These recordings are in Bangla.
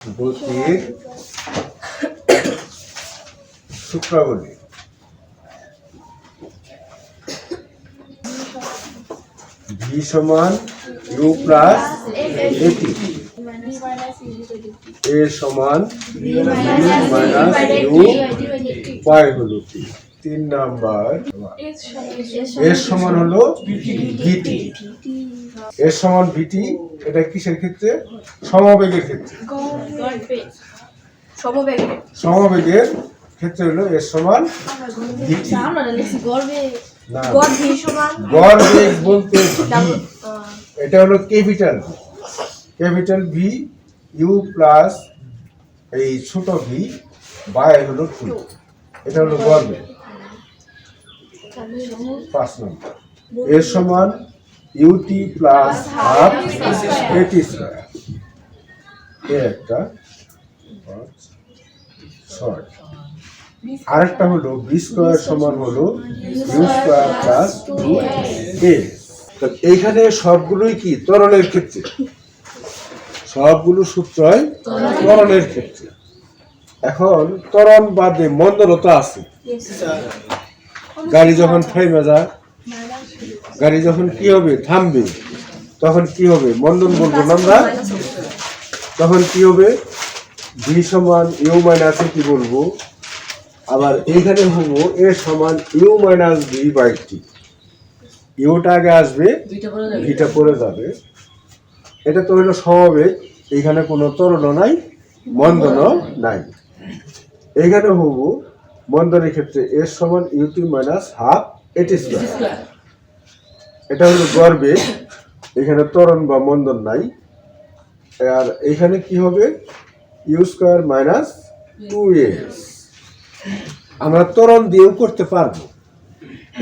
গতির সূত্রাবলী ভি সমান U plus A T A সমান মাইনাস ইউ পাই হলো কি তিন নাম্বার। এর সমান হলো ভিটি এর সমান ভিটি এটা কিসের ক্ষেত্রে? সমবেগের ক্ষেত্রে। সমবেগের ক্ষেত্রে হলো এর সমান গড় ভি সমান গড় বেগ বলতে এটা হলো capital capital V U plus এই ছোট ভি বাই হলো টু এটা হলো গড় বেগ পাঁচ নম্বর। এর সমান U T plus half A T square A একটা ছয় আরেকটা হলো বি স্কোয়ার সমান হলো U square plus two A এইখানে সবগুলোই কি? ত্বরণের ক্ষেত্রে। সবগুলো সূত্রই ত্বরণের ক্ষেত্রে। এখন ত্বরণ বাদে মন্দরতা আছে। গাড়ি যখন থেমে যায় গাড়ি যখন কি হবে থামবে তখন কি হবে? মন্দন বলব না আমরা? তখন কি হবে? ভি সমান ইউ মাইনাস কি বলব? আবার এইখানে হব এ সমান U minus V by T. Yuta আগে আসবে ভিটা পড়ে যাবে। এটা তো হলো স্বাভাবিক এইখানে কোনো তরণ নাই মন্দনও নাই। এইখানে হব মন্দনের ক্ষেত্রে এর সমান U T minus half A T square. এটা হলো গর্বে। এখানে ত্বরণ বা মন্দন নাই। আর এখানে কি হবে? U square minus two S আমরা ত্বরণ দিয়েও করতে পারব।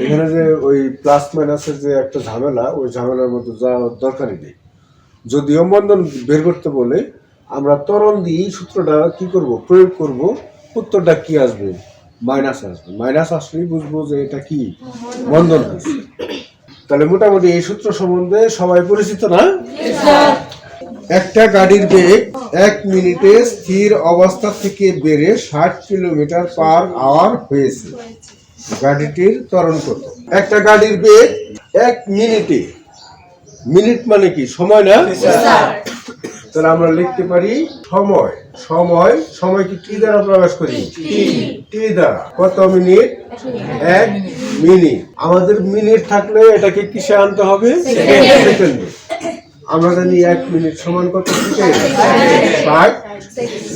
এখানে যে ওই প্লাস মাইনাসের যে একটা ঝামেলা, ওই ঝামেলার মতো যাওয়ার দরকারই নেই। যদিও মন্দন বের করতে বলে, আমরা ত্বরণ দিয়ে সূত্রটা কি করব, প্রয়োগ করব, উত্তরটা কি আসবে? মাইনাস আসবে। মাইনাস আসলেই বুঝব যে এটা কি? মন্দন হয়েছে। তাহলে মোটামুটি এই সূত্র সম্বন্ধে সবাই পরিচিত না? একটা গাড়ির বেগ এক মিনিটে স্থির অবস্থা থেকে বেড়ে ষাট কিলোমিটার পার আওয়ার হয়েছে। গাড়িটির ত্বরণ কত? একটা গাড়ির বেগ এক মিনিটে। মিনিট মানে কি? সময় না? তাহলে আমরা লিখতে পারি সময়। সময় সময় কি টি দ্বারা প্রকাশ করি? টি। দ্বারা। কত মিনিট? এক মিনিট। আমাদের মিনিট থাকলে এটাকে কিসে আনতে হবে? সেকেন্ডে। আমরা জানি এক মিনিট সমান কত সেকেন্ড? ষাট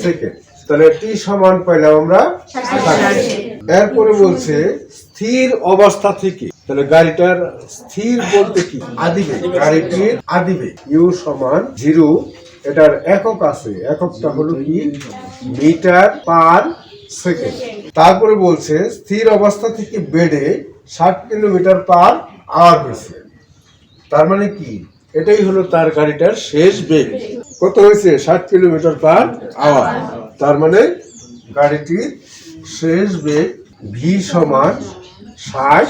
সেকেন্ড। তাহলে টি সমান পাইলাম আমরা। এরপরে বলছে স্থির অবস্থা থেকে। তাহলে গাড়িটার স্থির বলতে কি? আদিবে গাড়িটির আদিবে ইউ সমান জিরো এটার একক আছে। এককটা হলো কি? Meter per second. তারপরে বলছে, স্থির অবস্থা থেকে বেড়ে ষাট কিলোমিটার পার আওয়ার হয়েছে। তার মানে কি? এটাই হলো তার গাড়িটার শেষ বেগ। কত হয়েছে? ষাট কিলোমিটার পার আওয়ার। তার মানে গাড়িটির শেষ বেগ ভি সমান ষাট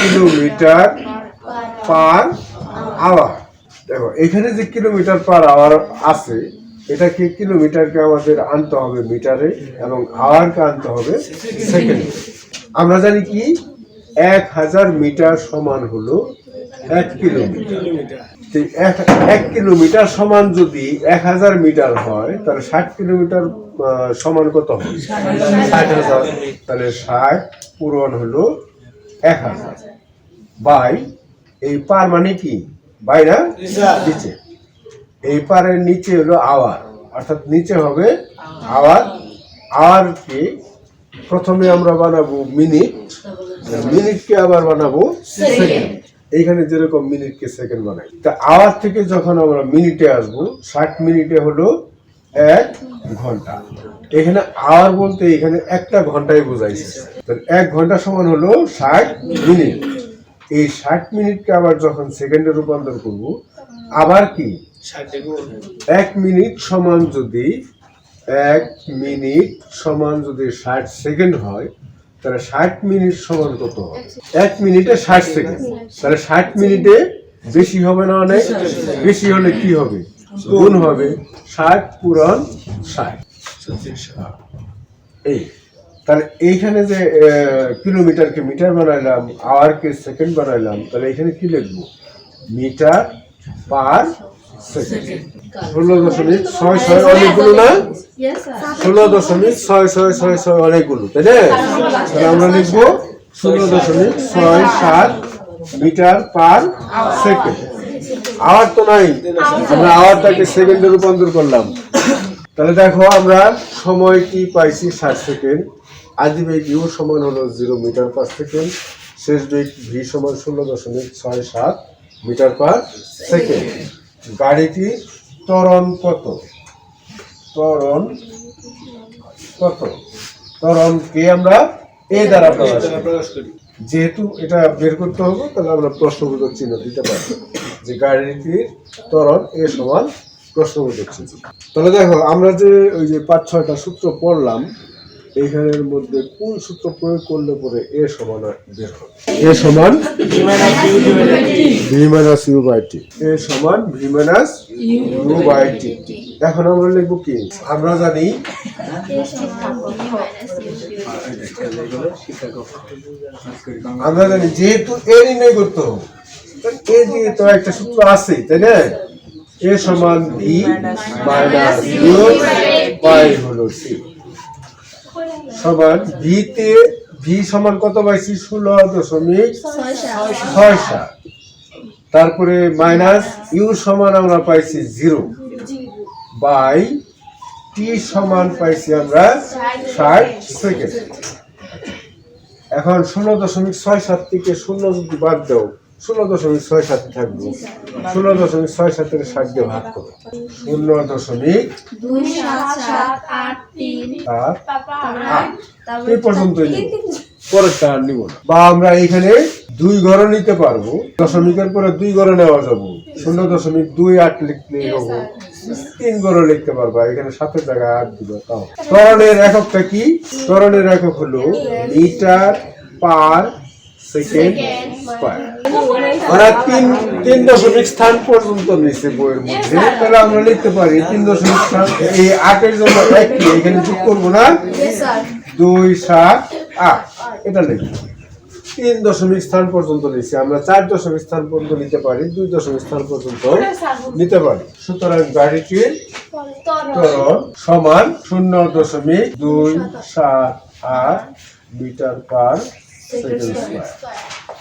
কিলোমিটার পার আওয়ার। দেখো, এখানে যে কিলোমিটার পার আওয়ার আছে, এটাকে কিলোমিটারকে আমাদের আনতে হবে মিটারে এবং আওয়ারকে আনতে হবে সেকেন্ডে আমরা জানি কি? এক হাজার মিটার সমান হলো এক কিলোমিটার। এক কিলোমিটার সমান যদি এক হাজার মিটার হয়, তাহলে ষাট কিলোমিটার সমান কত হবে? ষাট হাজার। তাহলে ষাট পূরণ হলো এক হাজার। বাই, এই পার মানে কি? বাইরা নিচে। এই পারের নিচে হলো আওয়ার। অর্থাৎ নিচে হবে আওয়ার। আওয়ারকে প্রথমে আমরা বানাবো মিনিট। মিনিটকে আবার বানাবো সেকেন্ড। এইখানে যেরকম মিনিটকে সেকেন্ড বানাই। তা আওয়ার থেকে যখন আমরা মিনিটে আসব ষাট মিনিটে হলো এক ঘণ্টা। এখানে আওয়ার বলতে এখানে একটা ঘন্টায় বোঝাইছে। এক ঘণ্টা সমান হলো ষাট মিনিট। এই ষাট মিনিটকে আবার যখন সেকেন্ডে রূপান্তর করব, আবার কি? এক মিনিট সমান যদি এক মিনিট সমান যদি ষাট সেকেন্ড হয়, তাহলে ষাট মিনিট সমান কত হবে? এক মিনিটে ষাট সেকেন্ড তাহলে ষাট মিনিটে বেশি হবে না অনেক? বেশি হলে কি হবে? গুণ হবে ষাট পূরণ ষাট। এই। তাহলে এইখানে যে কিলোমিটারকে মিটার বানাইলাম আওয়ারকে সেকেন্ড বানাইলাম, তাহলে এখানে কি লিখব? মিটার পার ষোলো দশমিক ছয় ছয় অনেকগুলো ষোলো দশমিক ছয় ছয় ছয় ছয় অনেকগুলো তাহলে আমরা লিখব ষোলো দশমিক ছয় সাত মিটার পার সেকেন্ড আওয়ার তো নাই, আমরা আওয়ারটাকে রূপান্তর করলাম। তাহলে দেখো আমরা সময় কি পাইছি ষাট সেকেন্ড আদি বেগ ইউ সমান হলো জিরো মিটার পার সেকেন্ড শেষ বেগ ভি সমান ষোলো দশমিক ছয় সাত মিটার পার সেকেন্ড গাড়িটি ত্বরণ কত? ত্বরণ কত? ত্বরণকে আমরা? এ দ্বারা প্রকাশ করি। যেহেতু এটা বের করতে হবে, তাহলে আমরা প্রশ্নবোধক চিহ্ন দিতে পারব যে গাড়িটির ত্বরণ এ সমান প্রশ্নবোধক চিহ্ন। তাহলে দেখো, আমরা যে ওই যে পাঁচ ছয়টা সূত্র পড়লাম এইখানের মধ্যে কোন সূত্র প্রয়োগ করলে পরে এ সমান বের হবে? এ সমান V minus U by T A সমান V minus U by T এখন আমরা লিখব কি? আমরা জানি আমরা জানি যেহেতু এ নির্ণয় করতে হবে এ দিয়ে তো একটা সূত্র আছে তাই না? এ সমান ভি মাইনাস ইউ বাই হলো সি সমান ভিতে, ভি সমান কত পাইছি? ষোলো দশমিক ছয় সাত তারপরে মাইনাস ইউ সমান আমরা পাইছি জিরো। বাই টি সমান পাইছি আমরা ষাট সেকেন্ড। এখন ষোলো দশমিক ছয় সাত থেকে শূন্য যদি বাদ দাও ষোলো দশমিক ছয় সাত থাকবে। ষোলো দশমিক ছয় সাতের ষাট দিয়ে ভাগ করো। শূন্য দশমিক এই পর্যন্তই নিব। পরেরটা আর নিব না। বা আমরা এখানে দুই ঘর নিতে পারব। দশমিকের পরে দুই ঘরে নেওয়া যাব। শূন্য দশমিক দুই আট লিখলে হব। তিন ঘরে লিখতে পারবা। এখানে সাতের জায়গায় আট দিব তাও। ত্বরণের এককটা কি? ত্বরণের একক হলো মিটার পার সেকেন্ড স্কোয়ার ওরা তিন তিন দশমিক স্থান পর্যন্ত নিচ্ছে বইয়ের মধ্যে। তাহলে আমরা লিখতে পারি তিন দশমিক স্থান এই আটের জন্য এক কি? এখানে যোগ করব না? দুই সাত আট। এটা লিখব। তিন দশমিক স্থান পর্যন্ত নিচ্ছি আমরা চার দশমিক স্থান পর্যন্ত নিতে পারি দুই দশমিক স্থান পর্যন্ত নিতে পারি। সুতরাং গাড়িটির ত্বরণ সমান শূন্য দশমিক দুই সাত আট মিটার পার সেকেন্ড স্কোয়ার